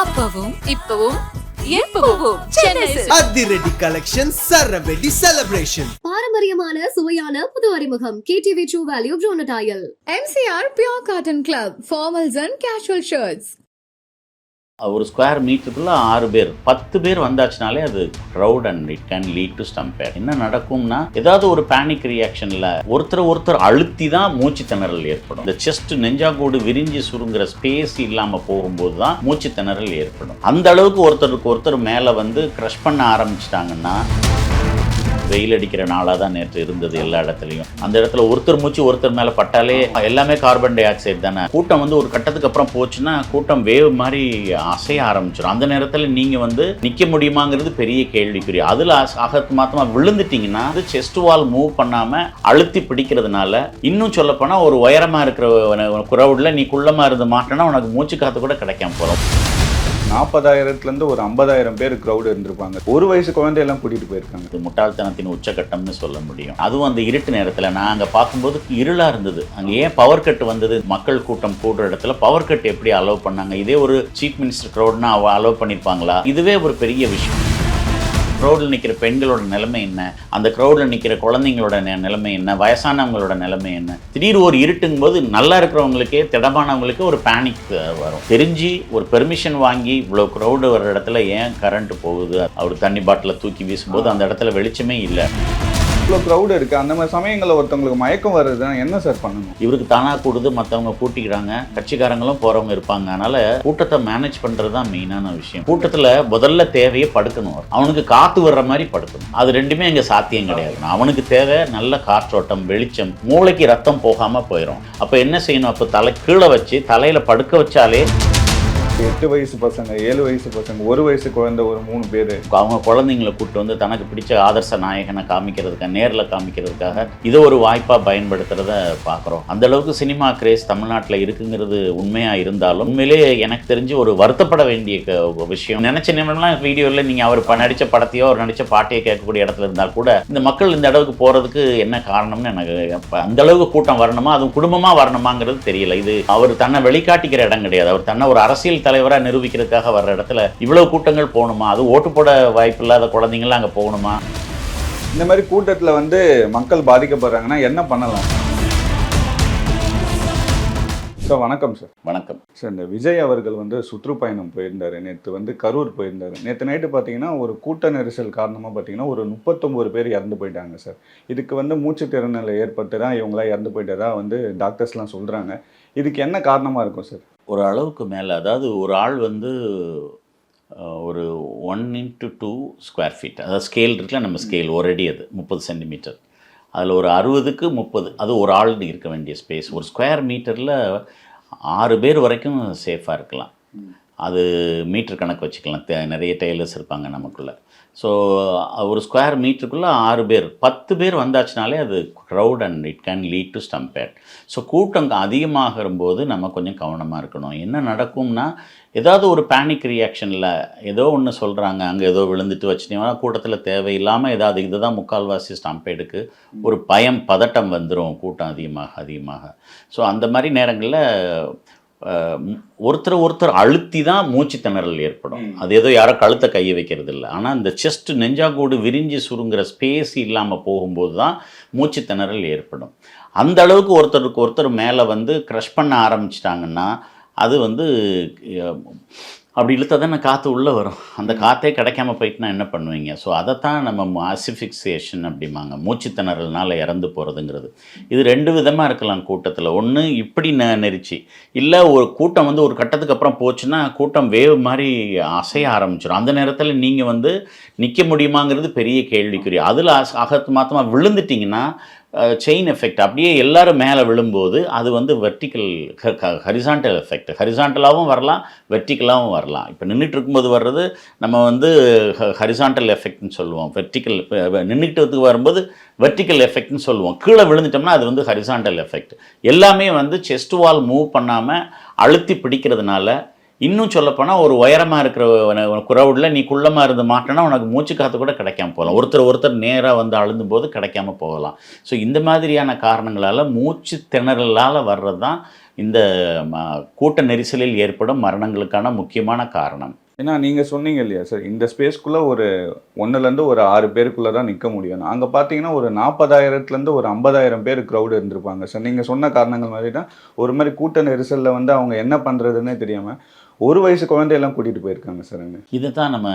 அப்பவும் இப்பவும் எப்பவும். அதிரடி கலெக்ஷன் சரவெடி செலிப்ரேஷன் பாரம்பரியமான சுவையான புது அறிமுகம் கேடிவி ட்ரூ வேல்யூ ப்ரோனடாயல் MCR Pure Cotton Club, formals and casual shirts. ஒரு ஸ்கொயர் மீட்டருக்குள்ள ஆறு பேர். பத்து பேர் வந்தாச்சுனாலே அது crowd and it can lead to stampede என்ன நடக்கும்னா ஏதாவது ஒரு பேனிக் ரியாக்ஷனில் ஒருத்தர் ஒருத்தர் அழுத்தி தான் மூச்சு திணறல் ஏற்படும். இந்த செஸ்ட் நெஞ்சாங்கோடு விரிஞ்சு சுருங்குற ஸ்பேஸ் இல்லாமல் போகும்போது தான் மூச்சு திணறல் ஏற்படும். அந்த அளவுக்கு ஒருத்தருக்கு ஒருத்தர் மேலே வந்து க்ரஷ் பண்ண ஆரம்பிச்சிட்டாங்கன்னா வெயில் அடிக்கிற நாளாக தான் நேற்று இருந்தது எல்லா இடத்துலையும். அந்த இடத்துல ஒருத்தர் மூச்சு ஒருத்தர் மேலே பட்டாலே எல்லாமே கார்பன் டை ஆக்சைடு தானே. கூட்டம் வந்து ஒரு கட்டத்துக்கு அப்புறம் போச்சுன்னா கூட்டம் வேவ் மாதிரி அசைய ஆரம்பிச்சிடும் அந்த நேரத்தில் நீங்கள் வந்து நிற்க முடியுமாங்கிறது பெரிய கேள்விக்குரிய அதில் ஆகத்து மாத்தமாக விழுந்துட்டீங்கன்னா அது செஸ்ட் வால் மூவ் பண்ணாமல் அழுத்தி பிடிக்கிறதுனால இன்னும் சொல்லப்போனால் ஒரு உயரமாக இருக்கிற குரவுடில் நீ குள்ளமாக இருந்து மாட்டினா உனக்கு மூச்சு காற்று கூட கிடைக்காம போகிறோம் நாற்பதாயிரத்துலேருந்து ஒரு ஐம்பதாயிரம் பேர் க்ரௌடு இருந்திருப்பாங்க. ஒரு வயசு குழந்தையெல்லாம் கூட்டிகிட்டு போயிருக்காங்க. இது முட்டாள்தனத்தின் உச்சக்கட்டம்னு சொல்ல முடியும். அதுவும் அந்த இருட்டு நேரத்தில் நான் அங்கே பார்க்கும்போது இருளாக இருந்தது. அங்கே ஏன் பவர் கட் வந்தது? மக்கள் கூட்டம் கூடுற இடத்துல பவர் கட் எப்படி அலோவ் பண்ணாங்க? இதே ஒரு சீஃப் மினிஸ்டர் க்ரௌட்னா அவ அலோவ் பண்ணியிருப்பாங்களா இதுவே ஒரு பெரிய விஷயம். க்ரௌடில் நிற்கிற பெண்களோட நிலைமை என்ன? அந்த க்ரௌடில் நிற்கிற குழந்தைங்களோட நிலைமை என்ன? வயசானவங்களோட நிலைமை என்ன? திடீர் ஒரு இருட்டுங்கும் போது நல்லா இருக்கிறவங்களுக்கே திடமானவங்களுக்கே ஒரு பேனிக் வரும். தெரிஞ்சு ஒரு பெர்மிஷன் வாங்கி இவ்வளோ க்ரௌடு வர இடத்துல ஏன் கரண்ட் போகுது? அவர் தண்ணி பாட்டிலை தூக்கி வீசும்போது அந்த இடத்துல வெளிச்சமே இல்லை. இவ்வளோ க்ரௌடு இருக்குது அந்த மாதிரி சமயங்களில் ஒருத்தவங்களுக்கு மயக்கம் வருதுன்னா என்ன சார் பண்ணணும்? இவருக்கு தானாக கூடுது மற்றவங்க கூட்டிக்கிறாங்க கட்சிக்காரங்களும் போகிறவங்க இருப்பாங்க. அதனால் கூட்டத்தை மேனேஜ் பண்ணுறது தான் மெயினான விஷயம். கூட்டத்தில் முதல்ல தேவையே படுக்கணும் அவனுக்கு காற்று வர்ற மாதிரி படுக்கணும். அது ரெண்டுமே இங்கே சாத்தியம் கிடையாது. அவனுக்கு தேவை நல்ல காற்றோட்டம் வெளிச்சம் மூளைக்கு ரத்தம் போகாமல் போயிடும் அப்போ என்ன செய்யணும்? அப்போ தலை கீழே வச்சு தலையில் படுக்க வச்சாலே எட்டு வயசு பசங்க ஏழு வயசு பசங்க ஒரு வயசு குழந்தை ஒரு மூணு பேர். அவங்க குழந்தைங்களை கூப்பிட்டு வந்து தனக்கு பிடிச்ச ஆதர்ச நாயகனை காமிக்கிறதுக்காக நேரில் காமிக்கிறதுக்காக இதை ஒரு வாய்ப்பாக பயன்படுத்துறத பார்க்குறோம் அந்த அளவுக்கு சினிமா கிரேஸ் தமிழ்நாட்டில் இருக்குங்கிறது உண்மையாக இருந்தாலும் உண்மையிலே எனக்கு தெரிஞ்சு ஒரு வருத்தப்பட வேண்டிய விஷயம். நினைச்ச நிமிடம்லாம் வீடியோவில் நீங்கள் அவர் ப- படத்தையோ அவர் நடித்த பாட்டையோ கேட்கக்கூடிய இடத்துல இருந்தால் கூட இந்த மக்கள் இந்த அளவுக்கு போகிறதுக்கு என்ன காரணம்னு எனக்கு அந்த அளவுக்கு கூட்டம் வரணுமா? அதுவும் குடும்பமாக வரணுமாங்கிறது தெரியல. இது அவர் தன்னை வெளிக்காட்டிக்கிற இடம் கிடையாது. அவர் தன்னை ஒரு அரசியல் தலைவராக நிரூபிக்கிறதுக்காக வர்ற இடத்துல இவ்வளவு கூட்டங்கள் போகணுமா? அது ஓட்டு போட வாய்ப்பு இல்லாத குழந்தைங்களாம் அங்கே போகணுமா? இந்த மாதிரி கூட்டத்தில் வந்து மக்கள் பாதிக்கப்படுறாங்கன்னா என்ன பண்ணலாம்? சார் வணக்கம் சார் வணக்கம். சார் இந்த விஜய் அவர்கள் வந்து சுற்றுப்பயணம் போயிருந்தார். நேற்று வந்து கரூர் போயிருந்தார். நேற்று நைட்டு பார்த்தீங்கன்னா ஒரு கூட்ட நெரிசல் காரணமாக பார்த்தீங்கன்னா ஒரு முப்பத்தொம்போது பேர் இறந்து போயிட்டாங்க சார் இதுக்கு வந்து மூச்சு திறனில் ஏற்பட்டு தான் இவங்களாம் இறந்து போயிட்டதா வந்து டாக்டர்ஸ்லாம் சொல்கிறாங்க இதுக்கு என்ன காரணமாக இருக்கும் சார் ஒரு அளவுக்கு மேலே அதாவது ஒரு ஆள் வந்து ஒரு one into two square feet அதாவது ஸ்கேல் இருக்குல்ல நம்ம ஸ்கேல் ஒரு அடி அது முப்பது சென்டிமீட்டர் அதில் ஒரு அறுபதுக்கு முப்பது அது ஒரு ஆள் இருக்க வேண்டிய ஸ்பேஸ் ஒரு ஸ்கொயர் மீட்டரில் ஆறு பேர் வரைக்கும் சேஃபாக இருக்கலாம். அது மீட்டர் கணக்கு வச்சுக்கலாம். நிறைய டெய்லர்ஸ் இருப்பாங்க நமக்குள்ள. ஸோ ஒரு ஸ்கொயர் மீட்டருக்குள்ளே ஆறு பேர். பத்து பேர் வந்தாச்சுனாலே அது crowd and it can lead to stampede so கூட்டம் அதிகமாகிற போது நம்ம கொஞ்சம் கவனமாக இருக்கணும். என்ன நடக்கும்னா ஏதாவது ஒரு பேனிக் ரியாக்ஷனில் ஏதோ ஒன்று சொல்கிறாங்க அங்கே ஏதோ விழுந்துட்டு வச்சுட்டீங்கன்னா கூட்டத்தில் தேவையில்லாமல் ஏதாவது இதுதான் முக்கால்வாசி ஸ்டம்பேடுக்கு ஒரு பயம் பதட்டம் வந்துடும் கூட்டம் அதிகமாக அதிகமாக. ஸோ அந்த மாதிரி நேரங்களில் ஒருத்தர் ஒருத்தர் அழுத்தி தான் மூச்சு திணறல் ஏற்படும் அது ஏதோ யாரோ கழுத்தை கையை வைக்கிறது இல்லை ஆனால் இந்த செஸ்ட் நெஞ்சாக்கூடு விரிஞ்சு சுருங்குற ஸ்பேஸ் இல்லாமல் போகும்போது தான் மூச்சு திணறல் ஏற்படும். அந்த அளவுக்கு ஒருத்தருக்கு ஒருத்தர் மேலே வந்து க்ரஷ் பண்ண ஆரம்பிச்சிட்டாங்கன்னா அது வந்து அப்படி இழுத்தா தானே காற்று உள்ளே வரும். அந்த காற்றே கிடைக்காம போயிட்டுனா என்ன பண்ணுவீங்க? ஸோ அதைத்தான் நம்ம ஆசிஃபிக்சேஷன் அப்படிம்பாங்க. மூச்சு திணறல்னால் இறந்து போகிறதுங்கிறது இது ரெண்டு விதமாக இருக்கலாம் கூட்டத்தில். ஒன்று இப்படி நெ நெரிச்சு. இல்லை ஒரு கூட்டம் வந்து ஒரு கட்டத்துக்கு அப்புறம் போச்சுன்னா கூட்டம் வேவ் மாதிரி அசைய ஆரம்பிச்சிடும் அந்த நேரத்தில் நீங்கள் வந்து நிற்க முடியுமாங்கிறது பெரிய கேள்விக்குறி. அதில் அகத்து மாத்தமாக விழுந்துட்டிங்கன்னா செயின் எஃபெக்ட் அப்படியே எல்லாரும் மேலே விழும்போது அது வந்து வெர்டிக்கல் ஹரிசாண்டல் எஃபெக்ட் ஹரிசாண்டலாகவும் வரலாம் வெர்டிக்கலாகவும் வரலாம். இப்போ நின்றுட்டு இருக்கும்போது வர்றது நம்ம வந்து ஹரிசாண்டல் எஃபெக்ட்னு சொல்லுவோம். வெர்டிக்கல் நின்றுட்டு வரும்போது வெர்டிக்கல் எஃபெக்ட்னு சொல்லுவோம். கீழே விழுந்துட்டோம்னா அது வந்து ஹரிசாண்டல் எஃபெக்ட் எல்லாமே வந்து செஸ்ட் வால் மூவ் பண்ணாமல் அழுத்தி பிடிக்கிறதுனால இன்னும் சொல்லப்போனால் ஒரு உயரமாக இருக்கிற குரவுடில் நீ குள்ளமாக இருந்து மாட்டினா உனக்கு மூச்சு காற்று கூட கிடைக்காம போகலாம். ஒருத்தர் ஒருத்தர் நேராக வந்து அழுந்தும் போது கிடைக்காம போகலாம். ஸோ இந்த மாதிரியான காரணங்களால் மூச்சு திணறலால் வர்றது தான் இந்த ம, கூட்ட நெரிசலில் ஏற்படும் மரணங்களுக்கான முக்கியமான காரணம். ஏன்னா நீங்கள் சொன்னீங்க இல்லையா சார்? இந்த ஸ்பேஸ்க்குள்ளே ஒரு ஒன்றுலேருந்து ஒரு ஆறு பேருக்குள்ளே தான் நிற்க முடியும். அங்கே பார்த்தீங்கன்னா ஒரு நாற்பதாயிரத்துலேருந்து ஒரு ஐம்பதாயிரம் பேர் க்ரௌடு இருந்திருப்பாங்க சார். நீங்கள் சொன்ன காரணங்கள் மாதிரி தான் ஒரு மாதிரி கூட்ட நெரிசலில் வந்து அவங்க என்ன பண்ணுறதுன்னே தெரியாமல் ஒரு வயசு குழந்தையெல்லாம் கூட்டிகிட்டு போயிருக்காங்க சார் அங்கே. இதை தான் நம்ம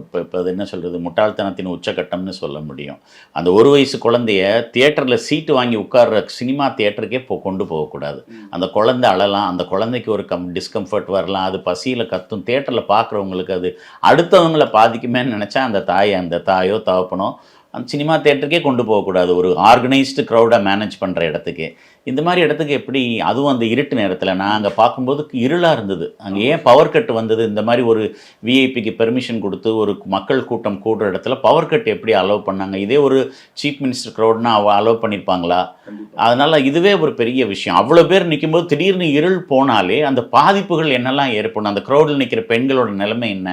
இப்போ இப்போ அது என்ன சொல்கிறது முட்டாள்தனத்தின் உச்சக்கட்டம்னு சொல்ல முடியும். அந்த ஒரு வயசு குழந்தைய தியேட்டரில் சீட்டு வாங்கி உட்கார்ற சினிமா தியேட்டருக்கே போ கொண்டு போகக்கூடாது அந்த குழந்தை அழலாம். அந்த குழந்தைக்கு ஒரு கம் டிஸ்கம்ஃபர்ட் வரலாம். அது பசியில் கத்தும். தியேட்டரில் பார்க்குறவங்களுக்கு அது அடுத்தவங்களை பாதிக்குமேன்னு நினச்சா அந்த தாய் அந்த தாயோ தகப்பனோ அந்த சினிமா தேட்டருக்கே கொண்டு போகக்கூடாது. ஒரு ஆர்கனைஸ்டு க்ரௌடை மேனேஜ் பண்ணுற இடத்துக்கு. இந்த மாதிரி இடத்துக்கு எப்படி அதுவும் அந்த இருட்டு நேரத்தில். நான் அங்கே பார்க்கும்போது இருளாக இருந்தது. அங்கே ஏன் பவர் கட் வந்தது? இந்த மாதிரி ஒரு விஐபிக்கு பெர்மிஷன் கொடுத்து ஒரு மக்கள் கூட்டம் கூடுற இடத்துல பவர் கட் எப்படி அலோவ் பண்ணாங்க? இதே ஒரு சீஃப் மினிஸ்டர் க்ரௌட்னா அவ அலோவ் பண்ணியிருப்பாங்களா அதனால் இதுவே ஒரு பெரிய விஷயம். அவ்வளோ பேர் நிற்கும்போது திடீர்னு இருள் போனாலே அந்த பாதிப்புகள் என்னெல்லாம் ஏற்படும்? அந்த க்ரௌடில் நிற்கிற பெண்களோட நிலைமை என்ன?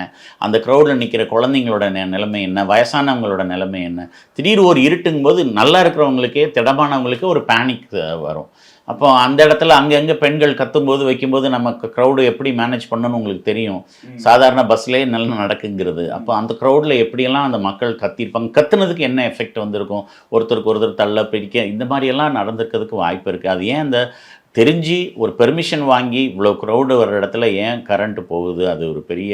அந்த க்ரௌடில் நிற்கிற குழந்தைங்களோட நிலைமை என்ன? வயசானவங்களோட நிலைமை என்ன? திடீர் ஒரு இருட்டுங்கும் போது நல்லா இருக்கிறவங்களுக்கே திடமானவங்களுக்கே ஒரு பேனிக் வரும். அப்போ அந்த இடத்துல அங்கங்கே பெண்கள் கத்தும்போது வைக்கும்போது நமக்கு க்ரௌடு எப்படி மேனேஜ் பண்ணணும்னு உங்களுக்கு தெரியும். சாதாரண பஸ்லேயே நல்லா நடக்குங்கிறது. அப்போ அந்த க்ரௌடில் எப்படியெல்லாம் அந்த மக்கள் கத்திருப்பாங்க? கத்துனதுக்கு என்ன எஃபெக்ட் வந்திருக்கும்? ஒருத்தருக்கு ஒருத்தர் தள்ள பிடிக்க இந்த மாதிரியெல்லாம் நடந்திருக்கிறதுக்கு வாய்ப்பு இருக்குது அது ஏன் அந்த தெரிஞ்சு ஒரு பெர்மிஷன் வாங்கி இவ்வளோ க்ரௌடு வர இடத்துல ஏன் கரண்ட் போகுது? அது ஒரு பெரிய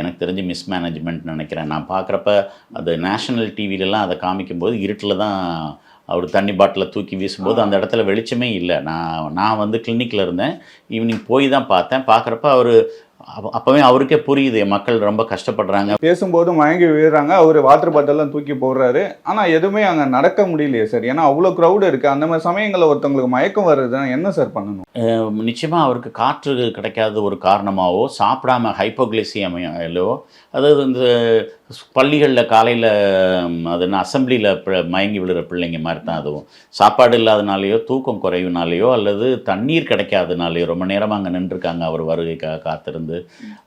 எனக்கு தெரிஞ்சு மிஸ்மேனேஜ்மெண்ட் நினைக்கிறேன். நான் பார்க்குறப்ப அது நேஷனல் டிவிலலாம் அதை காமிக்கும்போது இருட்டில் தான் அவர் தண்ணி பாட்டிலை தூக்கி வீசும்போது அந்த இடத்துல வெளிச்சமே இல்லை. நான் நான் வந்து கிளினிக்கில் இருந்தேன். ஈவினிங் போய் தான் பார்த்தேன். பார்க்குறப்ப அவர் அப்போவே அவருக்கே புரியுது மக்கள் ரொம்ப கஷ்டப்படுறாங்க. பேசும்போது மயங்கி விழுறாங்க அவர் வாட்டர் பாட்டிலாம் தூக்கி போடுறாரு. ஆனால் எதுவுமே அங்கே நடக்க முடியலையே சார் ஏன்னா அவ்வளோ க்ரௌடு இருக்குது அந்த மாதிரி சமயங்களில் ஒருத்தவங்களுக்கு மயக்கம் வருதுன்னா என்ன சார் பண்ணணும்? நிச்சயமாக அவருக்கு காற்று கிடைக்காத ஒரு காரணமாகவோ சாப்பிடாம ஹைப்போகிளிசியமையோ அதாவது இந்த பள்ளிகளில் காலையில் அது என்ன அசம்பிளியில் மயங்கி விழுற பிள்ளைங்க மாதிரி தான் அதுவும். சாப்பாடு இல்லாதனாலேயோ தூக்கம் குறைவுனாலேயோ அல்லது தண்ணீர் கிடைக்காதனாலேயோ ரொம்ப நேரமாக அங்கே நின்றுருக்காங்க அவர் வருகைக்காக காத்திருந்து.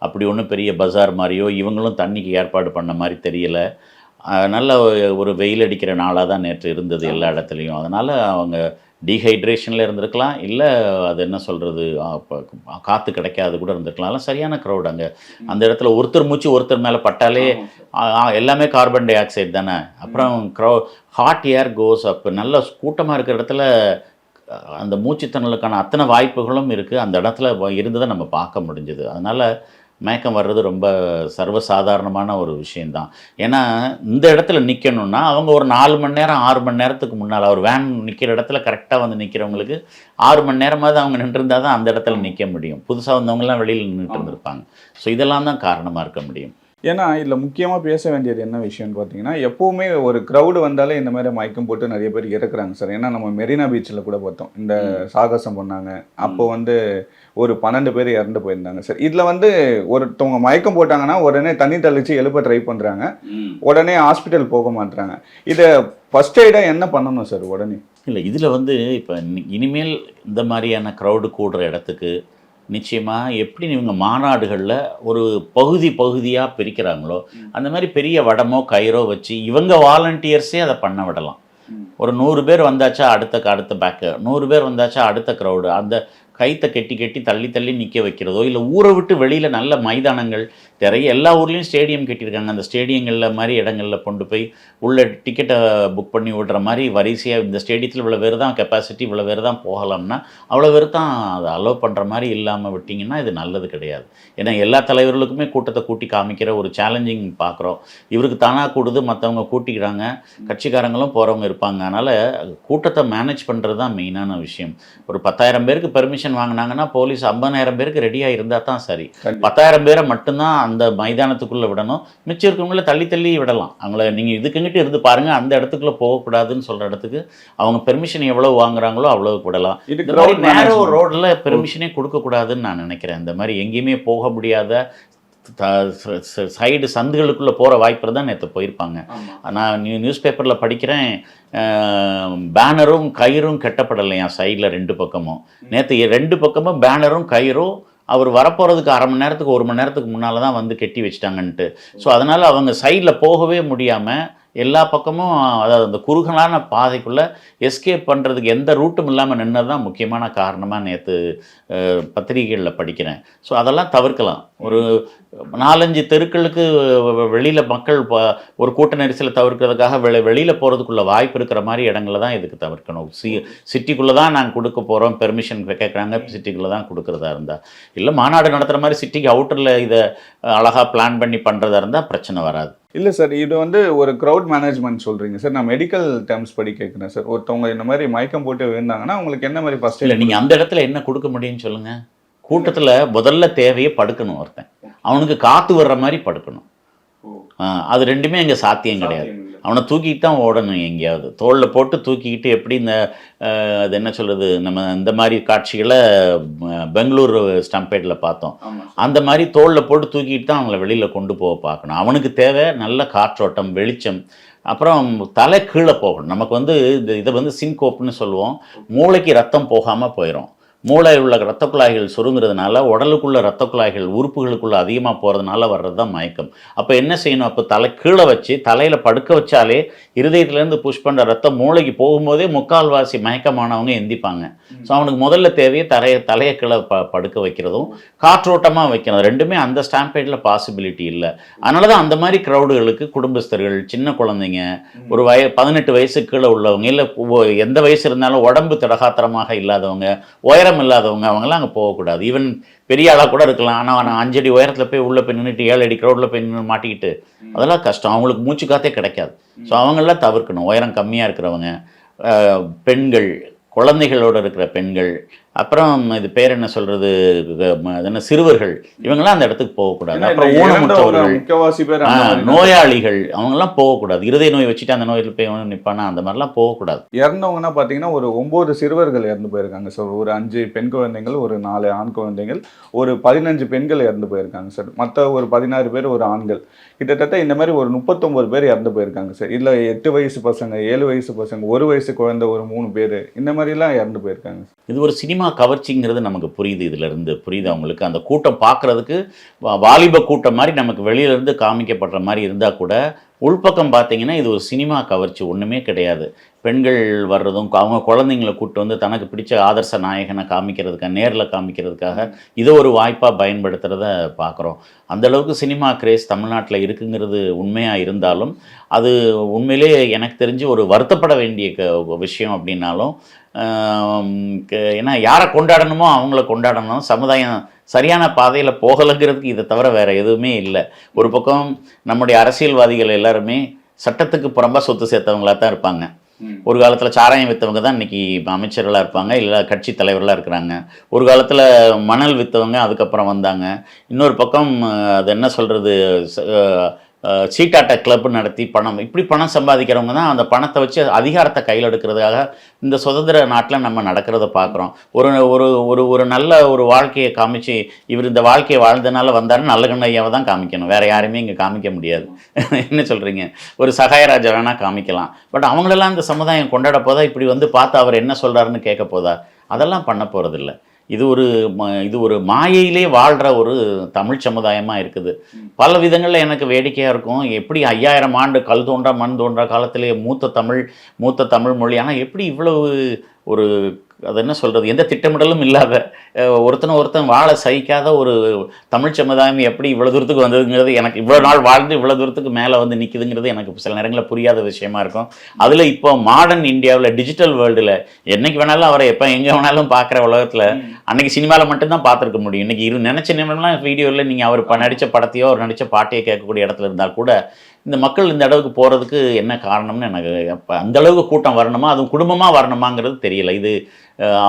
அப்படி ஒன்றும் பெரிய பஜார் மாதிரியோ இவங்களும் தண்ணிக்கு ஏற்பாடு பண்ண மாதிரி தெரியல. நல்ல ஒரு வெயில் அடிக்கிற நாளாக தான் நேற்று இருந்தது எல்லா இடத்துலையும். அதனால் அவங்க டீஹைட்ரேஷனில் இருந்திருக்கலாம் இல்லை அது என்ன சொல்கிறது காற்று கிடைக்காது கூட இருந்திருக்கலாம். அதெல்லாம் சரியான க்ரௌட் அங்கே. அந்த இடத்துல ஒருத்தர் மூச்சு ஒருத்தர் மேலே பட்டாலே எல்லாமே கார்பன் டை ஆக்சைடு தானே. அப்புறம் க்ரௌ ஹாட் ஏர் கோஸ் அப் நல்ல கூட்டமாக இருக்கிற இடத்துல அந்த மூச்சுத்திணறலுக்கான அத்தனை வாய்ப்புகளும் இருக்குது அந்த இடத்துல இருந்ததை நம்ம பார்க்க முடிஞ்சுது. அதனால் மயக்கம் வர்றது ரொம்ப சர்வசாதாரணமான ஒரு விஷயந்தான் ஏன்னா இந்த இடத்துல நிற்கணும்னா அவங்க ஒரு நாலு மணி நேரம் ஆறு மணி நேரத்துக்கு முன்னால் ஒரு வேன் நிற்கிற இடத்துல கரெக்டாக வந்து நிற்கிறவங்களுக்கு ஆறு மணி நேரமாவது அவங்க நின்றுருந்தா தான் அந்த இடத்துல நிற்க முடியும். புதுசாக வந்தவங்கலாம் வெளியில் நின்றுட்டு இருந்திருப்பாங்க. ஸோ இதெல்லாம் தான் காரணமாக இருக்க முடியும். ஏன்னா இதில் முக்கியமாக பேச வேண்டியது என்ன விஷயம்னு பார்த்தீங்கன்னா எப்போவுமே ஒரு க்ரௌடு வந்தாலே இந்த மாதிரி மயக்கம் போட்டு நிறைய பேர் இறக்குறாங்க சார். ஏன்னா நம்ம மெரினா பீச்சில் கூட பார்த்தோம். இந்த சாகசம் பண்ணாங்க. அப்போ வந்து ஒரு பன்னெண்டு பேர் இறந்து போயிருந்தாங்க. சார் இதில் வந்து ஒருத்தவங்க மயக்கம் போட்டாங்கன்னா உடனே தண்ணி தெளித்து எழுப்ப ட்ரை பண்ணுறாங்க உடனே ஹாஸ்பிட்டல் போக மாட்றாங்க. இதை ஃபர்ஸ்ட் எய்டாக என்ன பண்ணணும் சார் உடனே? இல்லை இதில் வந்து இப்போ இனிமேல் இந்த மாதிரியான க்ரௌடு கூடுற இடத்துக்கு நிச்சயமாக எப்படி இவங்க மாநாடுகளில் ஒரு பகுதி பகுதியாக பிரிக்கிறாங்களோ அந்த மாதிரி பெரிய வடமோ கயிறோ வச்சு இவங்க வாலண்டியர்ஸே அதை பண்ண விடலாம். ஒரு நூறு பேர் வந்தாச்சா அடுத்த அடுத்த பேக்கு நூறு பேர் வந்தாச்சா அடுத்த க்ரௌடு அந்த கைத்தை கெட்டி கெட்டி தள்ளி தள்ளி நிற்க வைக்கிறதோ இல்லை ஊரை விட்டு வெளியில் நல்ல மைதானங்கள் நிறைய எல்லா ஊர்லேயும் ஸ்டேடியம் கட்டியிருக்காங்க. அந்த ஸ்டேடியங்களில் மாதிரி இடங்களில் கொண்டு போய் உள்ள டிக்கெட்டை புக் பண்ணி விடுற மாதிரி வரிசையாக இந்த ஸ்டேடியத்தில் இவ்வளோ பேர் தான் கெப்பாசிட்டி இவ்வளோ பேர் தான் போகலாம்னா அவ்வளோ பேர் தான் அதை அலோவ் பண்ணுற மாதிரி இல்லாமல் விட்டிங்கன்னா இது நல்லது கிடையாது. ஏன்னா எல்லா தலைவர்களுக்குமே கூட்டத்தை கூட்டி காமிக்கிற ஒரு சேலஞ்சிங் பார்க்குறோம் இவருக்கு தானாக கூடுது மற்றவங்க கூட்டிக்கிறாங்க கட்சிக்காரங்களும் போகிறவங்க இருப்பாங்க. அதனால் கூட்டத்தை மேனேஜ் பண்ணுறது தான் மெயினான விஷயம். ஒரு பத்தாயிரம் பேருக்கு பெர்மிஷன் வாங்கினாங்கன்னா போலீஸ் ஐம்பதாயிரம் பேருக்கு ரெடியாக இருந்தால் தான் சரி. பத்தாயிரம் பேரை மட்டும்தான் அந்த மைதானத்துக்குள்ளே விடணும். மிச்சம் இருக்கவங்கள தள்ளி தள்ளி விடலாம். அவங்கள நீங்கள் இதுக்குங்கிட்டு இருந்து பாருங்கள் அந்த இடத்துக்குள்ளே போகக்கூடாதுன்னு சொல்கிற இடத்துக்கு அவங்க பெர்மிஷன் எவ்வளோ வாங்குறாங்களோ அவ்வளோ விடலாம். இந்த மாதிரி நேரோ. ரோடில் பெர்மிஷனே கொடுக்கக்கூடாதுன்னு நான் நினைக்கிறேன். இந்த மாதிரி எங்கேயுமே போக முடியாத சைடு சந்துகளுக்குள்ளே போகிற வாய்ப்பு தான் நேற்று போயிருப்பாங்க. நான் நியூ நியூஸ் பேப்பரில் படிக்கிறேன் பேனரும் கயிறும் கெட்டப்படலையாம் சைடில் ரெண்டு பக்கமும். நேற்று ரெண்டு பக்கமும் பேனரும் கயிறும் அவர் வரப்போகிறதுக்கு அரை மணி நேரத்துக்கு ஒரு மணி நேரத்துக்கு முன்னால் தான் வந்து கெட்டி வச்சிட்டாங்கன்ட்டு ஸோ அதனால் அவங்க சைடில் போகவே முடியாமல் எல்லா பக்கமும் அதாவது அந்த குறுகலான பாதைக்குள்ளே எஸ்கேப் பண்ணுறதுக்கு எந்த ரூட்டும் இல்லாமல் நின்றது தான் முக்கியமான காரணமாக நேற்று பத்திரிகைகளில் படிக்கிறேன். ஸோ அதெல்லாம் தவிர்க்கலாம். ஒரு நாலஞ்சு தெருக்களுக்கு வெளியில் மக்கள் ஒரு கூட்ட நெரிசலை தவிர்க்கிறதுக்காக வெளி வெளியில் போகிறதுக்குள்ள வாய்ப்பு இருக்கிற மாதிரி இடங்களை தான் இதுக்கு தவிர்க்கணும். சி சிட்டிக்குள்ளே தான் நாங்கள் கொடுக்க போகிறோம் பெர்மிஷன் கேட்குறாங்க சிட்டிக்குள்ளே தான் கொடுக்குறதா இருந்தால் இல்லை மாநாடு நடத்துகிற மாதிரி சிட்டிக்கு அவுட்டரில் இதை அழகாக பிளான் பண்ணி பண்ணுறதா இருந்தால் பிரச்சனை வராது. இல்லை சார் இது வந்து ஒரு க்ரௌட் மேனேஜ்மெண்ட் சொல்கிறீங்க சார். நான் மெடிக்கல் டேர்ம்ஸ் படி கேட்குறேன் சார். ஒருத்தவங்க இந்த மாதிரி மயக்கம் போட்டு விழுந்தாங்கன்னா உங்களுக்கு என்ன மாதிரி ஃபஸ்ட் இல்லை நீங்கள் அந்த இடத்துல என்ன கொடுக்க முடியும்னு சொல்லுங்கள் கூட்டத்தில் முதல்ல தேவையே படுக்கணும் ஒருத்தன். அவனுக்கு காற்று வர்ற மாதிரி படுக்கணும். அது ரெண்டுமே இங்கே சாத்தியம் கிடையாது. அவனை தூக்கிட்டு தான் ஓடணும் எங்கேயாவது. தோளில் போட்டு தூக்கிக்கிட்டு எப்படி இந்த அது என்ன சொல்கிறது நம்ம இந்த மாதிரி காட்சிகளை பெங்களூர் ஸ்டம்பேட்டில் பார்த்தோம். அந்த மாதிரி தோளில் போட்டு தூக்கிட்டு தான் அவங்கள வெளியில் கொண்டு போக பார்க்கணும். அவனுக்கு தேவை நல்ல காற்றோட்டம் வெளிச்சம். அப்புறம் தலை கீழே போகணும். நமக்கு வந்து இது இதை வந்து சின்கோப்னு சொல்லுவோம். மூளைக்கு ரத்தம் போகாமல் போயிடும் மூளை உள்ள ரத்த குழாய்கள் சுருங்குறதுனால உடலுக்குள்ள ரத்த குழாய்கள் உறுப்புகளுக்குள்ள அதிகமாக போகிறதுனால வர்றது தான் மயக்கம். அப்போ என்ன செய்யணும்? அப்போ தலை கீழே வச்சு தலையில் படுக்க வச்சாலே இருதயத்துலேருந்து புஷ் பண்ணுற ரத்தம் மூளைக்கு போகும்போதே முக்கால்வாசி மயக்கமானவங்க எந்திப்பாங்க. ஸோ அவனுக்கு முதல்ல தேவையே தலையை தலையை கீழே ப படுக்க வைக்கிறதும் காற்றோட்டமாக வைக்கிறதும் ரெண்டுமே அந்த ஸ்டாம்பேட்டில் பாசிபிலிட்டி இல்லை. அதனால தான் அந்த மாதிரி க்ரௌடுகளுக்கு குடும்பஸ்தர்கள் சின்ன குழந்தைங்க ஒரு வய பதினெட்டு வயசு கீழே உள்ளவங்க இல்லை எந்த வயசு இருந்தாலும் உடம்பு திடகாத்திரமாக இல்லாதவங்க உயரம் இல்லாதவங்க அவங்கெல்லாம் அங்கே போகக்கூடாது. ஈவன் பெரிய ஆளாக கூட இருக்கலாம். ஆனால் நான் அஞ்சடி உயரத்தில் போய் உள்ளே போய் நின்றுட்டு ஏழு அடி க்ரௌடில் போய் நின்று மாட்டிக்கிட்டு அதெல்லாம் கஷ்டம். அவங்களுக்கு மூச்சு காத்தே கிடைக்காது. ஸோ அவங்கெல்லாம் தவிர்க்கணும். உயரம் கம்மியாக இருக்கிறவங்க பெண்கள் குழந்தைகளோடு இருக்கிற பெண்கள் அப்புறம் இது பேர் என்ன சொல்கிறது என்ன சிறுவர்கள். இவங்கெல்லாம் அந்த இடத்துக்கு போகக்கூடாது. அப்புறம் ஊனமுற்றவர்கள். நோயாளிகள். அவங்கெல்லாம் போகக்கூடாது. இருதய நோய் வச்சுட்டு அந்த நோயில் போய் நிற்பானா அந்த மாதிரிலாம் போகக்கூடாது. இறந்தவங்கன்னா பார்த்தீங்கன்னா ஒரு ஒம்பது சிறுவர்கள் இறந்து போயிருக்காங்க சார். ஒரு அஞ்சு பெண் குழந்தைகள் ஒரு நாலு ஆண் குழந்தைகள் ஒரு பதினஞ்சு பெண்கள் இறந்து போயிருக்காங்க சார். மற்ற ஒரு பதினாறு பேர் ஒரு ஆண்கள். கிட்டத்தட்ட இந்த மாதிரி ஒரு முப்பத்தொம்பது பேர் இறந்து போயிருக்காங்க சார். இல்லை எட்டு வயசு பசங்க ஏழு வயசு பசங்க ஒரு வயசு குழந்தை ஒரு மூணு பேர். இந்த மாதிரிலாம் இறந்து போயிருக்காங்க இது ஒரு சினிமா கவர்ச்சிங்கிறது நமக்கு புரியுது இதுல இருந்து புரியுது அவங்களுக்கு அந்த கூட்டம் பார்க்கறதுக்கு வா- வாலிப கூட்டம் மாதிரி நமக்கு வெளியில இருந்து காமிக்கப்படுற மாதிரி இருந்தால் கூட உள்பக்கம் பார்த்தீங்கன்னா இது ஒரு சினிமா கவர்ச்சி ஒன்றுமே கிடையாது. பெண்கள் வர்றதும் அவங்க குழந்தைங்களை கூப்பிட்டு வந்து தனக்கு பிடிச்ச ஆதர்ச நாயகனை காமிக்கிறதுக்காக நேரில் காமிக்கிறதுக்காக இதை ஒரு வாய்ப்பாக பயன்படுத்துகிறத பார்க்குறோம். அந்தளவுக்கு சினிமா கிரேஸ் தமிழ்நாட்டில் இருக்குங்கிறது உண்மையாக இருந்தாலும் அது உண்மையிலே எனக்கு தெரிஞ்சு ஒரு வருத்தப்பட வேண்டிய விஷயம் அப்படின்னாலும் க- ஏன்னா யாரை கொண்டாடணுமோ அவங்கள கொண்டாடணும். சமுதாயம் சரியான பாதையில் போகலைங்கிறதுக்கு இதை தவிர வேறு எதுவுமே இல்லை. ஒரு பக்கம் நம்முடைய அரசியல்வாதிகள் எல்லாருமே சட்டத்துக்கு புறம்பாக சொத்து சேர்த்தவங்களா தான் இருப்பாங்க. ஒரு காலத்தில் சாராயம் விற்றவங்க தான் இன்னைக்கு அமைச்சர்களாக இருப்பாங்க இல்லை கட்சி தலைவர்களாக இருக்கிறாங்க. ஒரு காலத்தில் மணல் விற்றவங்க அதுக்கப்புறம் வந்தாங்க. இன்னொரு பக்கம் அது என்ன சொல்கிறது சீட்டாட்ட கிளப் நடத்தி பணம். இப்படி பணம் சம்பாதிக்கிறவங்க தான் அந்த பணத்தை வச்சு அதிகாரத்தை கையில் எடுக்கிறதுக்காக இந்த சுதந்திர நாட்டில் நம்ம நடக்கிறத பார்க்குறோம். ஒரு ஒரு ஒரு ஒரு நல்ல ஒரு வாழ்க்கையை காமிச்சு இவர் இந்த வாழ்க்கையை வாழ்ந்தனால வந்தாரு நல்ல கண்ணையாவை தான் காமிக்கணும். வேறு யாருமே இங்கே காமிக்க முடியாது. என்ன சொல்கிறீங்க ஒரு சகாயராஜா வேணால் காமிக்கலாம். பட் அவங்களெல்லாம் இந்த சமுதாயம் கொண்டாட போதா? இப்படி வந்து பார்த்து அவர் என்ன சொல்கிறாருன்னு கேட்க போதா? அதெல்லாம் பண்ண போகிறதில்ல இது ஒரு ம- இது ஒரு மாயையிலே வாழ்கிற ஒரு தமிழ் சமுதாயமாக இருக்குது. பல விதங்களில் எனக்கு வேடிக்கையாக இருக்கும். எப்படி ஐயாயிரம் ஆண்டு கல் தோன்றா மண் தோன்றா காலத்திலே மூத்த தமிழ் மூத்த தமிழ் மொழி ஆனால் எப்படி இவ்வளவு ஒரு அது என்ன சொல்கிறது எந்த திட்டமிடலும் இல்லாத ஒருத்தனை ஒருத்தன் வாழ சகிக்காத ஒரு தமிழ் சமுதாயம் எப்படி இவ்வளோ தூரத்துக்கு வந்ததுங்கிறது எனக்கு இவ்வளோ நாள் வாழ்ந்து இவ்வளோ தூரத்துக்கு மேலே வந்து நிற்குதுங்கிறது எனக்கு சில நேரங்களில் புரியாத விஷயமா இருக்கும். அதில் இப்போ மாடர்ன் இந்தியாவில் டிஜிட்டல் வேர்ல்டில் என்னைக்கு வேணாலும் அவரை எப்போ எங்கே வேணாலும் பார்க்குற உலகத்தில் அன்றைக்கி சினிமாவில் மட்டும்தான் பார்த்துருக்க முடியும். இன்றைக்கி இரு நினச்ச நிமிடம்லாம் வீடியோவில் நீங்கள் அவர் ப- படத்தையோ அவர் நடித்த பாட்டையோ கேட்கக்கூடிய இடத்துல இருந்தால் கூட இந்த மக்கள் இந்த அளவுக்கு போகிறதுக்கு என்ன காரணம்னு எனக்கு அப்போ அந்த அளவுக்கு கூட்டம் வரணுமா? அதுவும் குடும்பமாக வரணுமாங்கிறது தெரியல. இது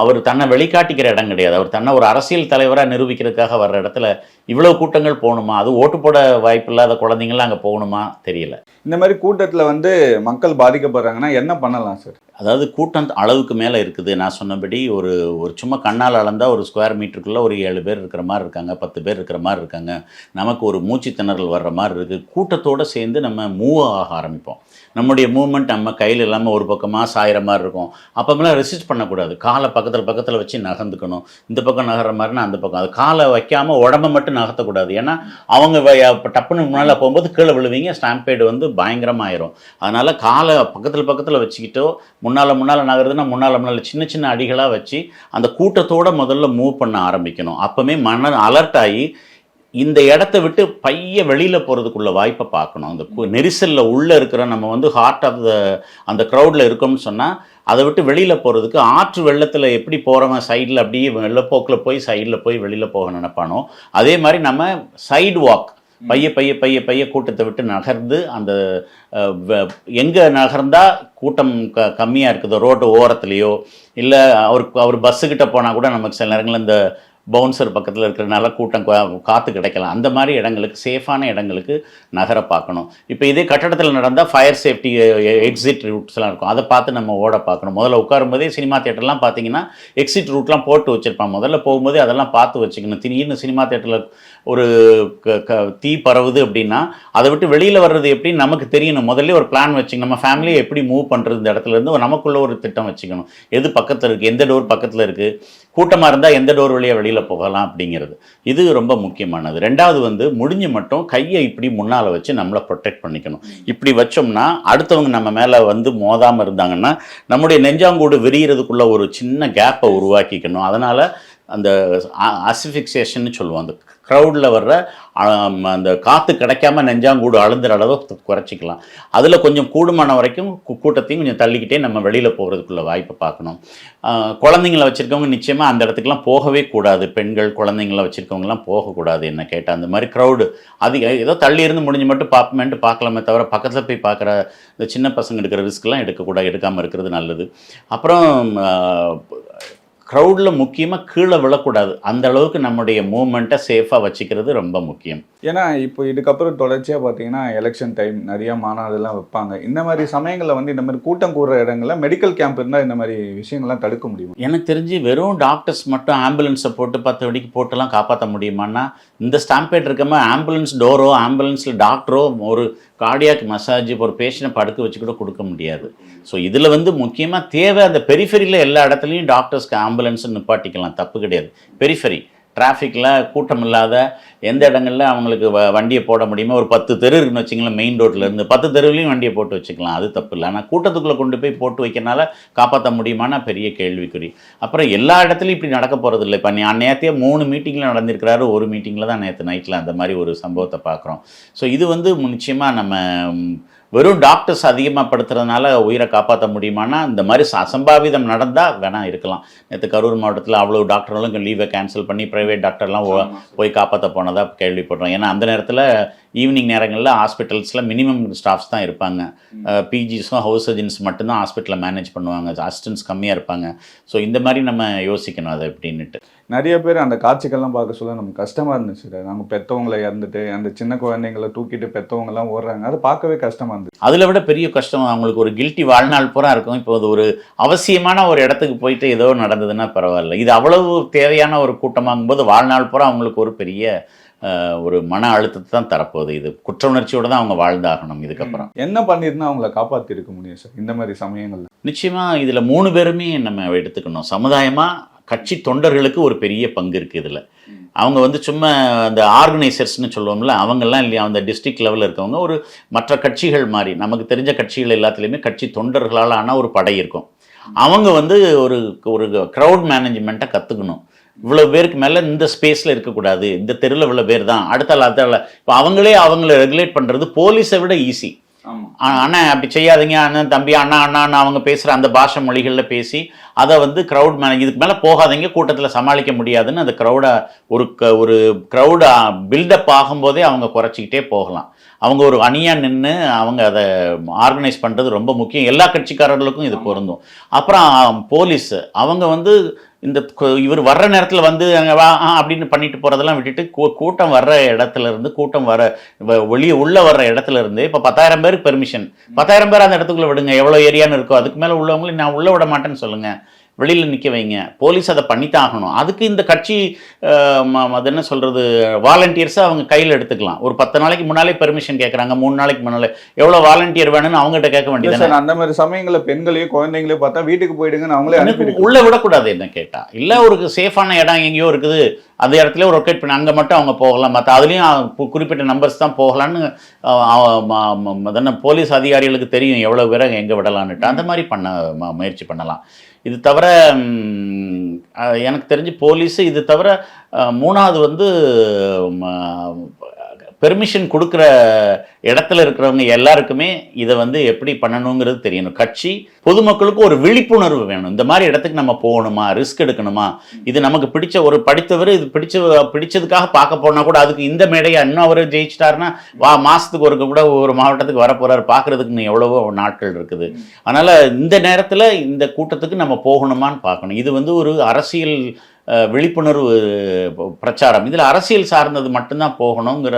அவர் தன்னை வெளிக்காட்டிக்கிற இடம் கிடையாது. அவர் தன்னை ஒரு அரசியல் தலைவராக நிரூபிக்கிறதுக்காக வர்ற இடத்துல இவ்வளவு கூட்டங்கள் போகணுமா? அது ஓட்டு போட வாய்ப்பில்லாத குழந்தைங்களாம் அங்கே போகணுமா? தெரியல. இந்த மாதிரி கூட்டத்தில் வந்து மக்கள் பாதிக்கப்படுறாங்கன்னா என்ன பண்ணலாம் சார் அதாவது கூட்டம் அளவுக்கு மேலே இருக்குது. நான் சொன்னபடி ஒரு ஒரு சும்மா கண்ணால் அளந்தா ஒரு ஸ்கொயர் மீட்டருக்குள்ளே ஒரு ஏழு பேர் இருக்கிற மாதிரி இருக்காங்க பத்து பேர் இருக்கிற மாதிரி இருக்காங்க. நமக்கு ஒரு மூச்சு திணறல் வர்ற மாதிரி இருக்குது கூட்டத்தோடு சேர்ந்து நம்ம மூவ் ஆக ஆரம்பிப்போம். நம்முடைய மூவ்மெண்ட் நம்ம கையில் இல்லாமல் ஒரு பக்கமாக சாயிற மாதிரி இருக்கும். அப்போமெல்லாம் ரெசிஸ்ட் பண்ணக்கூடாது. காலை பக்கத்தில் பக்கத்தில் வச்சு நகர்ந்துக்கணும். இந்த பக்கம் நகர்ற மாதிரினா அந்த பக்கம். அது காலை வைக்காமல் உடம்ப மட்டும் நகர்த்தக்கூடாது. ஏன்னா அவங்க டப்புன்னு முன்னால் போகும்போது கீழே விழுவீங்க ஸ்டாம்பேடு வந்து பயங்கரமாயிரும். அதனால் காலை பக்கத்தில் பக்கத்தில் வச்சுக்கிட்டோ முன்னால் முன்னால் நகருதுன்னா முன்னால் முன்னால் சின்ன சின்ன அடிகளாக வச்சு அந்த கூட்டத்தோடு முதல்ல மூவ் பண்ண ஆரம்பிக்கணும். அப்போவே மன அலர்ட் ஆகி இந்த இடத்த விட்டு பைய வெளியில் போகிறதுக்குள்ள வாய்ப்பை பார்க்கணும். அந்த கு- உள்ளே இருக்கிற நம்ம வந்து ஹார்ட் ஆஃப் த அந்த க்ரௌடில் இருக்கோம்னு சொன்னால் அதை விட்டு வெளியில் போகிறதுக்கு ஆற்று வெள்ளத்தில் எப்படி போகிறவன் சைடில் அப்படியே வெள்ளப்போக்கில் போய் சைடில் போய் வெளியில் போக நினைப்பானோ? அதே மாதிரி நம்ம சைடு வாக் பைய பைய பைய பைய கூட்டத்தை விட்டு நகர்ந்து அந்த எங்கே நகர்ந்தால் கூட்டம் க கம்மியாக இருக்குதோ ரோட்டு ஓரத்துலேயோ இல்லை அவருக்கு அவர் பஸ்ஸுக்கிட்ட போனால் கூட நமக்கு சில நேரங்களில் இந்த பவுன்சர் பக்கத்தில் இருக்கிறனால கூட்டம் கா- கிடைக்கலாம். அந்த மாதிரி இடங்களுக்கு சேஃபான இடங்களுக்கு நகர பார்க்கணும். இப்போ இதே கட்டடத்தில் நடந்தால் ஃபயர் சேஃப்டி எக்ஸிட் ரூட்ஸ்லாம் இருக்கும். அதை பார்த்து நம்ம ஓட பார்க்கணும். முதல்ல உட்காரும்போதே சினிமா தேட்டர்லாம் பார்த்தீங்கன்னா எக்ஸிட் ரூட்லாம் போட்டு வச்சுருப்பான். முதல்ல போகும்போதே அதெல்லாம் பார்த்து வச்சுக்கணும். திடீர்னு சினிமா தேட்டரில் ஒரு க- க- தீ பரவுது அப்படின்னா அதை விட்டு வெளியில் வர்றது எப்படின்னு நமக்கு தெரியணும். முதல்ல ஒரு பிளான் வச்சுக்கணும். நம்ம ஃபேமிலியை எப்படி மூவ் பண்ணுறது இந்த இடத்துல இருந்து நமக்குள்ள ஒரு திட்டம் வச்சுக்கணும். எது பக்கத்தில் இருக்குது எந்த டோர் பக்கத்தில் இருக்குது கூட்டமாக இருந்தால் எந்த டோர் வழியாக வெளியில் போகலாம் அப்படிங்கிறது. இது ரொம்ப முக்கியமானது. ரெண்டாவது வந்து முடிஞ்சு மட்டும் கையை இப்படி முன்னால் வச்சு நம்மளை ப்ரொடெக்ட் பண்ணிக்கணும். இப்படி வச்சோம்னா அடுத்தவங்க நம்ம மேலே வந்து மோதாமல் இருந்தாங்கன்னா நம்முடைய நெஞ்சாங்கூடு விரிகிறதுக்குள்ள ஒரு சின்ன கேப்பை உருவாக்கிக்கணும். அதனால் அந்த அசிஃபிக்சேஷன் சொல்லுவோம் அந்த க்ரௌடில் வர்ற அந்த காற்று கிடைக்காம நெஞ்சாங்கூடு அழுந்துற அளவு குறைச்சிக்கலாம். அதில் கொஞ்சம் கூடுமான வரைக்கும் கூட்டத்தையும் கொஞ்சம் தள்ளிக்கிட்டே நம்ம வெளியில் போகிறதுக்குள்ள வாய்ப்பை பார்க்கணும். குழந்தைங்கள வச்சுருக்கவங்க நிச்சயமாக அந்த இடத்துக்குலாம் போகவே கூடாது. பெண்கள் குழந்தைங்கள வச்சுருக்கவங்கலாம் போகக்கூடாது என்ன கேட்டால் அந்த மாதிரி க்ரௌடு அது ஏதோ தள்ளி இருந்து முடிஞ்சு மட்டும் பார்ப்போமேன்ட்டு பார்க்கலாமே தவிர பக்கத்தில் போய் பார்க்குற இந்த சின்ன பசங்க எடுக்கிற ரிஸ்க்லாம் எடுக்கக்கூடாது எடுக்காமல் இருக்கிறது நல்லது. அப்புறம் க்ரௌடில் முக்கியமாக கீழே விழக்கூடாது. அந்த அளவுக்கு நம்முடைய மூமெண்ட்டை சேஃபாக வச்சுக்கிறது ரொம்ப முக்கியம். ஏன்னா இப்போ இதுக்கப்புறம் தொடர்ச்சியாக பார்த்தீங்கன்னா எலெக்ஷன் டைம் நிறைய மாநாடுலாம் வைப்பாங்க. இந்த மாதிரி சமயங்களில் வந்து இந்த மாதிரி கூட்டம் கூடுற இடங்கள்ல மெடிக்கல் கேம்ப் இருந்தால் இந்த மாதிரி விஷயங்கள்லாம் தடுக்க முடியுமா? எனக்கு தெரிஞ்சு வெறும் டாக்டர்ஸ் மட்டும் ஆம்புலன்ஸை போட்டு பத்து வெடிக்கு போட்டுலாம் காப்பாற்ற முடியுமான்னா இந்த ஸ்டாம்பேட் இருக்கமா ஆம்புலன்ஸ் டோரோ ஆம்புலன்ஸில் டாக்டரோ ஒரு கார்டியாக் மசாஜ் ஒரு பேஷண்ட்டை படுக்க வச்சு கூட கொடுக்க முடியாது. ஸோ இதில் வந்து முக்கியமாக தேவை அந்த பெரிஃபெரியில் எல்லா இடத்துலையும் டாக்டர்ஸ்க்கு ஆம்புலன்ஸ் நிப்பாட்டிக்கலாம். தப்பு கிடையாது. பெரிஃபரி டிராஃபிக்கில் கூட்டம் இல்லாத எந்த இடங்களில் அவங்களுக்கு வ வண்டியை போட முடியுமோ ஒரு பத்து தெரு இருக்குன்னு வச்சிங்களேன் மெயின் ரோட்டிலேருந்து பத்து தெருவிலையும் வண்டியை போட்டு வச்சுக்கலாம். அது தப்பு இல்லை. ஆனால் கூட்டத்துக்குள்ளே கொண்டு போய் போட்டு வைக்கிறனால காப்பாற்ற முடியுமானா பெரிய கேள்விக்குறி. அப்புறம் எல்லா இடத்துலையும் இப்படி நடக்க போகிறது இல்லை. இப்போ நீ நேரத்தையே மூணு மீட்டிங்கில் நடந்திருக்கிறாரு ஒரு மீட்டிங்கில் தான் நேற்று நைட்டில் அந்த மாதிரி ஒரு சம்பவத்தை பார்க்குறோம் ஸோ இது வந்து நிச்சயமாக நம்ம வெறும் டாக்டர்ஸ் அதிகமாக படுத்துறதுனால உயிரை காப்பாற்ற முடியுமானா இந்த மாதிரி அசம்பாவிதம் நடந்தால் வேணா இருக்கலாம். நேற்று கரூர் மாவட்டத்தில் அவ்வளோ டாக்டர்களும் லீவை கேன்சல் பண்ணி ப்ரைவேட் டாக்டர்லாம் போய் காப்பாற்ற போனதாக கேள்விப்படுறோம். ஏன்னா அந்த நேரத்தில் ஈவினிங் நேரங்களில் ஹாஸ்பிட்டல்ஸில் மினிமம் ஸ்டாஃப்ஸ் தான் இருப்பாங்க. பிஜிஸும் ஹவுஸ் சர்ஜன்ஸ் மட்டும்தான் ஹாஸ்பிட்டலில் மேனேஜ் பண்ணுவாங்க. அசிஸ்டன்ஸ் கம்மியாக இருப்பாங்க. ஸோ இந்த மாதிரி நம்ம யோசிக்கணும் அதை எப்படின்னுட்டு நிறைய பேர் அந்த காட்சிகள்லாம் பார்க்க சொல்ல நமக்கு கஷ்டமாக இருந்துச்சு நாங்கள் பெற்றவங்களை இறந்துட்டு அந்த சின்ன குழந்தைங்களை தூக்கிட்டு பெற்றவங்கலாம் ஓடுறாங்க. அதை பார்க்கவே கஷ்டமாக இருந்துச்சு. அதில் விட பெரிய கஷ்டம் அவங்களுக்கு ஒரு கில்ட்டி வாழ்நாள் பூரா இருக்கும். இப்போ அது ஒரு அவசியமான ஒரு இடத்துக்கு போயிட்டு ஏதோ நடந்ததுன்னா பரவாயில்ல. இது அவ்வளவு தேவையான ஒரு கூட்டமாகும்போது வாழ்நாள் பூரா அவங்களுக்கு ஒரு பெரிய ஒரு மன அழுத்தத்தை தான் தரப்போகுது. இது குற்ற உணர்ச்சியோட தான் அவங்க வாழ்ந்தாகணும் இதுக்கப்புறம். என்ன பண்ணியிருந்தா அவங்கள காப்பாற்றி இருக்க முடியும் சார்? இந்த மாதிரி சமயங்கள்ல. நிச்சயமாக இதில் மூணு பேருமே நம்ம எடுத்துக்கணும். சமுதாயமாக கட்சி தொண்டர்களுக்கு ஒரு பெரிய பங்கு இருக்குது இதில். அவங்க வந்து சும்மா அந்த ஆர்கனைசர்ஸ்னு சொல்லுவோம்ல அவங்கெல்லாம் இல்லையா? அந்த டிஸ்ட்ரிக்ட் லெவலில் இருக்கவங்க ஒரு மற்ற கட்சிகள் மாதிரி நமக்கு தெரிஞ்ச கட்சிகள் எல்லாத்துலேயுமே கட்சி தொண்டர்களால் ஆன ஒரு படை இருக்கும். அவங்க வந்து ஒரு ஒரு க்ரௌட் மேனேஜ்மெண்ட்டை கற்றுக்கணும் இவ்வளோ பேருக்கு மேலே இந்த ஸ்பேஸில் இருக்கக்கூடாது. இந்த தெருவில் இவ்வளோ பேர் தான். அடுத்த அடுத்த இப்போ அவங்களே அவங்கள ரெகுலேட் பண்ணுறது போலீஸை விட ஈஸி அண்ணா அப்படி செய்யாதீங்க அண்ணன் தம்பி அண்ணா அண்ணான்னு அவங்க பேசுகிற அந்த பாஷை மொழிகளில் பேசி அதை வந்து க்ரௌட் மேனேஜ் இதுக்கு மேலே போகாதீங்க கூட்டத்தில் சமாளிக்க முடியாதுன்னு அந்த க்ரௌடை ஒரு க ஒரு க்ரௌடு பில்டப் ஆகும்போதே அவங்க குறைச்சிக்கிட்டே போகலாம். அவங்க ஒரு அணியாக நின்று அவங்க அதை ஆர்கனைஸ் பண்ணுறது ரொம்ப முக்கியம். எல்லா கட்சிக்காரர்களுக்கும் இது பொருந்தும். அப்புறம் போலீஸ் அவங்க வந்து இந்த இவர் வர்ற நேரத்தில் வந்து அங்க வா அப்படின்னு பண்ணிட்டு போகிறதெல்லாம் விட்டுட்டு கூ- கூட்டம் வர்ற இடத்துல இருந்து கூட்டம் வர வெளியே உள்ளே வர்ற இடத்துல இருந்து இப்போ பத்தாயிரம் பேருக்கு பெர்மிஷன் பத்தாயிரம் பேர் அந்த இடத்துக்குள்ள விடுங்க எவ்வளோ ஏரியான்னு இருக்கோ அதுக்கு மேலே உள்ளவங்களும் நான் உள்ளே விட மாட்டேன்னு சொல்லுங்கள் வெளியில் நிற்க வைங்க. போலீஸ் அதை பண்ணித்தான் ஆகணும் அதுக்கு இந்த கட்சி அது என்ன சொல்கிறது வாலண்டியர்ஸை அவங்க கையில் எடுத்துக்கலாம். ஒரு பத்து நாளைக்கு முன்னாலே பெர்மிஷன் கேட்குறாங்க மூணு நாளைக்கு முன்னாலே. எவ்வளோ வாலண்டியர் வேணும்னு அவங்ககிட்ட கேட்க வேண்டியது அந்த மாதிரி சமயங்களில் பெண்களையும் குழந்தைங்களையும் பார்த்தா வீட்டுக்கு போயிடுங்கன்னு அவங்களே அனுப்பி உள்ள விடக்கூடாது என்ன கேட்டா. இல்ல ஒரு சேஃபான இடம் எங்கேயோ இருக்குது. அந்த இடத்துல ஒரு ரொட்டேட் பண்ணி அங்க மட்டும் அவங்க போகலாம். மற்ற அதுலயும் குறிப்பிட்ட நம்பர்ஸ் தான் போகலான்னு போலீஸ் அதிகாரிகளுக்கு தெரியும் எவ்வளவு பேரை எங்க விடலான்னுட்டு. அந்த மாதிரி பண்ண முயற்சி பண்ணலாம். இது தவிர எனக்கு தெரிஞ்சு போலீஸு இது தவிர மூணாவது வந்து பெர்மிஷன் கொடுக்குற இடத்துல இருக்கிறவங்க எல்லாருக்குமே இதை வந்து எப்படி பண்ணணுங்கிறது தெரியணும். கட்சி பொதுமக்களுக்கு ஒரு விழிப்புணர்வு வேணும். இந்த மாதிரி இடத்துக்கு நம்ம போகணுமா? ரிஸ்க் எடுக்கணுமா? இது நமக்கு பிடிச்ச ஒரு படித்தவர் இது பிடிச்ச பிடிச்சதுக்காக பார்க்க போனால் கூட அதுக்கு இந்த மேடையை இன்னும் அவர் ஜெயிச்சிட்டாருன்னா வா மாதத்துக்கு ஒரு கூட ஒரு மாவட்டத்துக்கு வரப்போகிறார் பார்க்குறதுக்கு இன்னும் எவ்வளவோ நாட்கள் இருக்குது. அதனால் இந்த நேரத்தில் இந்த கூட்டத்துக்கு நம்ம போகணுமான்னு பார்க்கணும். இது வந்து ஒரு அரசியல் விழிப்புணர்வு பிரச்சாரம். இதில் அரசியல் சார்ந்தது மட்டும்தான் போகணுங்கிற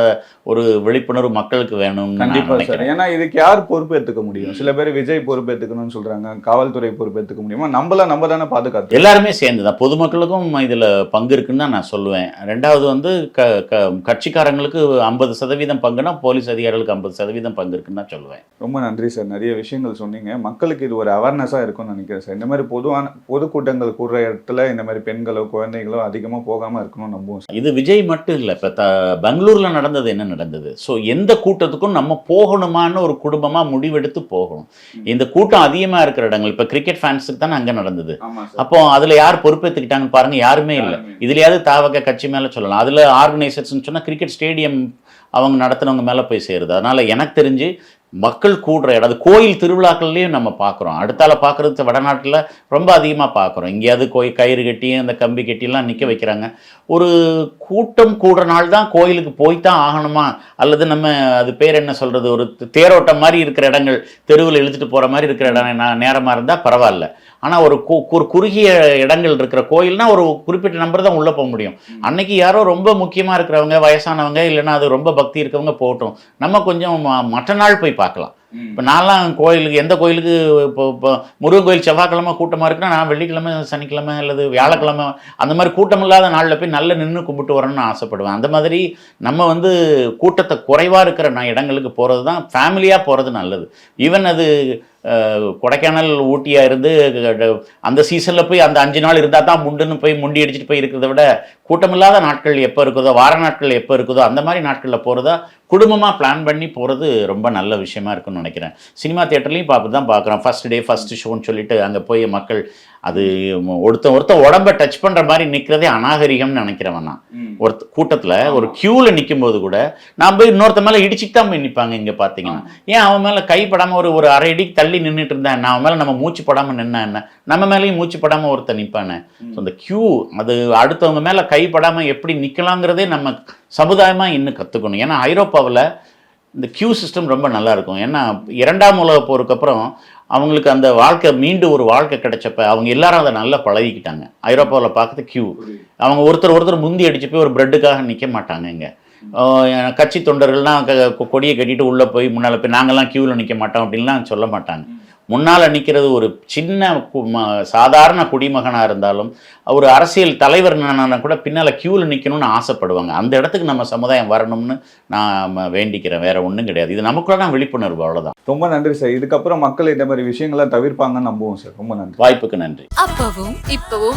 ஒரு விழிப்புணர்வு மக்களுக்கு வேணும்னு நான் கண்டிப்பா சார். ஏன்னா இதுக்கு யார் பொறுப்பேற்றுக்க முடியும்? சில பேர் விஜய் பொறுப்பேற்றுக்கணும்னு சொல்றாங்க. காவல்துறை பொறுப்பேற்றுக்க முடியுமா? நம்மள நம்ம தானே பாதுகாத்து எல்லாருமே சேர்ந்து தான். பொதுமக்களுக்கும் இதில் பங்கு இருக்குன்னு தான் நான் சொல்லுவேன். ரெண்டாவது வந்து க க கட்சிக்காரங்களுக்கு ஐம்பது சதவீதம் பங்குனா போலீஸ் அதிகாரிகளுக்கு ஐம்பது சதவீதம் பங்கு இருக்குன்னு தான் சொல்லுவேன். ரொம்ப நன்றி சார். நிறைய விஷயங்கள் சொன்னீங்க. மக்களுக்கு இது ஒரு அவேர்னஸாக இருக்கும்னு நினைக்கிறேன் சார். இந்த மாதிரி பொதுவான பொதுக்கூட்டங்கள் கூடுற இடத்துல இந்த மாதிரி பெண்களோ குழந்தைகளோ அதிகமாக போகாமல் இருக்கணும்னு நம்புவோம் இது விஜய் மட்டும் இல்லை இப்போ த பெங்களூரில் நடந்தது என்ன நடந்தது? ஸோ எந்த கூட்டத்துக்கும் நம்ம போகணுமான்னு ஒரு குடும்பமாக முடிவெடுத்து போகணும். இந்த கூட்டம் அதிகமாக இருக்கிற இடங்கள் இப்போ கிரிக்கெட் ஃபேன்ஸுக்கு தானே அங்கே நடந்தது. அப்போ அதில் யார் பொறுப்பேற்றுக்கிட்டாங்கன்னு பாருங்க யாருமே இல்லை. இதுலயாவது தாவக கட்சி மேலே சொல்லலாம். அதில் ஆர்கனைசர்ஸ்னு சொன்னால் கிரிக்கெட் ஸ்டேடியம் அவங்க நடத்துனவங்க மேலே போய் சேருது. அதனால் எனக்கு தெரிஞ்சு மக்கள் கூடுற இடம். அது கோயில் திருவிழாக்கள்லையும் நம்ம பார்க்குறோம். அடுத்தால பார்க்குறது வடநாட்டில் ரொம்ப அதிகமாக பார்க்குறோம். எங்கேயாவது கோயில் கயிறு கட்டி அந்த கம்பி கட்டிலாம் நிற்க வைக்கிறாங்க. ஒரு கூட்டம் கூடுற நாள் தான் கோயிலுக்கு போய்த்தான் ஆகணுமா? அல்லது நம்ம அது பேர் என்ன சொல்கிறது ஒரு தேரோட்டம் மாதிரி இருக்கிற இடங்கள் தெருவில் இழுத்துட்டு போகிற மாதிரி இருக்கிற இடம் நான் நேரமாக இருந்தால் பரவாயில்ல. ஆனால் ஒரு கு- ஒரு குறுகிய இடங்கள் இருக்கிற கோயில்னா ஒரு குறிப்பிட்ட நம்பர் தான் உள்ளே போக முடியும். அன்னைக்கு யாரோ ரொம்ப முக்கியமாக இருக்கிறவங்க வயசானவங்க இல்லைன்னா அது ரொம்ப பக்தி இருக்கவங்க போகட்டும். நம்ம கொஞ்சம் மற்ற நாள் போய் பார்க்கலாம். இப்போ நான்லாம் கோயிலுக்கு எந்த கோயிலுக்கு இப்போ இப்போ முருகன் கோயில் செவ்வாய்க்கிழமை கூட்டமாக இருக்குன்னா நான் வெள்ளிக்கிழமை சனிக்கிழமை அல்லது வியாழக்கிழமை அந்த மாதிரி கூட்டம் இல்லாத நாளில் போய் நல்லா நின்று கும்பிட்டு வரணும்னு ஆசைப்படுவேன். அந்த மாதிரி நம்ம வந்து கூட்டத்தை குறைவாக இருக்கிற நான் இடங்களுக்கு போகிறது தான் ஃபேமிலியாக போகிறது நல்லது. ஈவன் அது கொடைக்கானல் ஊட்டியாக இருந்து அந்த சீசனில் போய் அந்த அஞ்சு நாள் இருந்தால் தான் முண்டுன்னு போய் முண்டி அடிச்சுட்டு போய் இருக்கிறத விட கூட்டமில்லாத நாட்கள் எப்போ இருக்குதோ வார நாட்கள் எப்போ இருக்குதோ அந்த மாதிரி நாட்களில் போகிறதா குடும்பமாக பிளான் பண்ணி போகிறது ரொம்ப நல்ல விஷயமா இருக்குன்னு நினைக்கிறேன். சினிமா தேட்டர்லேயும் பார்த்து தான் பார்க்குறோம். ஃபர்ஸ்ட் டே ஃபர்ஸ்ட் ஷோன்னு சொல்லிட்டு அங்கே போய் மக்கள் அது ஒருத்தன் ஒருத்தன் உடம்ப டச் பண்ணுற மாதிரி நிற்கிறதே அநாகரிகம்னு நினைக்கிறவன் நான். ஒருத்த கூட்டத்தில் ஒரு க்யூவில் நிற்கும் போது கூட நான் போய் இன்னொருத்த மேலே இடிச்சுட்டு தான் போய் நிற்பாங்க இங்கே பார்த்தீங்கன்னா ஏன் அவன் மேலே கைப்படாமல் ஒரு ஒரு அரை அடிக்கு தள்ளி நின்றுட்டு இருந்தேன்? நான் அவன் மேலே நம்ம மூச்சு படாமல் நின்னா என்ன? நம்ம மேலேயும் மூச்சு படாமல் ஒருத்தன் நிற்பானே ஸோ அந்த க்யூ அது அடுத்தவங்க மேலே கைப்படாமல் எப்படி நிற்கலாங்கிறதே நம்ம சமுதாயமாக இன்னும் கற்றுக்கணும் ஏன்னா ஐரோப்பாவில் இந்த கியூ சிஸ்டம் ரொம்ப நல்லா இருக்கும். ஏன்னா இரண்டாம் உலக போருக்கு அப்புறம் அவங்களுக்கு அந்த வாழ்க்கை மீண்டும் ஒரு வாழ்க்கை கிடைச்சப்ப அவங்க எல்லாரும் அதை நல்லா பழகிக்கிட்டாங்க. ஐரோப்பாவில் பார்க்குறது கியூ அவங்க ஒருத்தர் ஒருத்தர் முந்தி அடிச்சு போய் ஒரு பிரெட்டுக்காக நிற்க மாட்டாங்க இங்கே. கட்சி தொண்டர்கள்லாம் க- கொ- கொடியை கட்டிட்டு உள்ளே போய் முன்னால் போய் நாங்கள்லாம் க்யூவில் நிற்க மாட்டோம் அப்படின்லாம் சொல்ல மாட்டாங்க. முன்னால் நிற்கிறது ஒரு சின்ன கு- ம- சாதாரண குடிமகனாக இருந்தாலும் ஒரு அரசியல் தலைவர் கூட பின்னால் க்யூவில் நிற்கணும்னு ஆசைப்படுவாங்க. அந்த இடத்துக்கு நம்ம சமுதாயம் வரணும்னு நான் வேண்டிக்கிறேன். வேற ஒன்றும் கிடையாது. இது நமக்குள்ள விழிப்புணர்வு அவ்வளோதான் ரொம்ப நன்றி சார். இதுக்கப்புறம் மக்கள் இந்த மாதிரி விஷயங்களை தவிர்ப்பாங்கன்னு நம்புவோம் சார். ரொம்ப நன்றி. வாய்ப்புக்கு நன்றி. அப்பவும் இப்பவும்.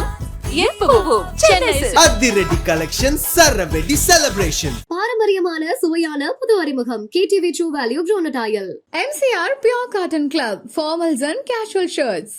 அதிரடி கலெக்ஷன் சரவெடி செலிப்ரேஷன் பாரம்பரியமான சுவையான புது அறிமுகம். கேடிவி ட்ரூ வேல்யூ ப்ரோனடாயல் MCR Pure Cotton Club, formals and casual shirts.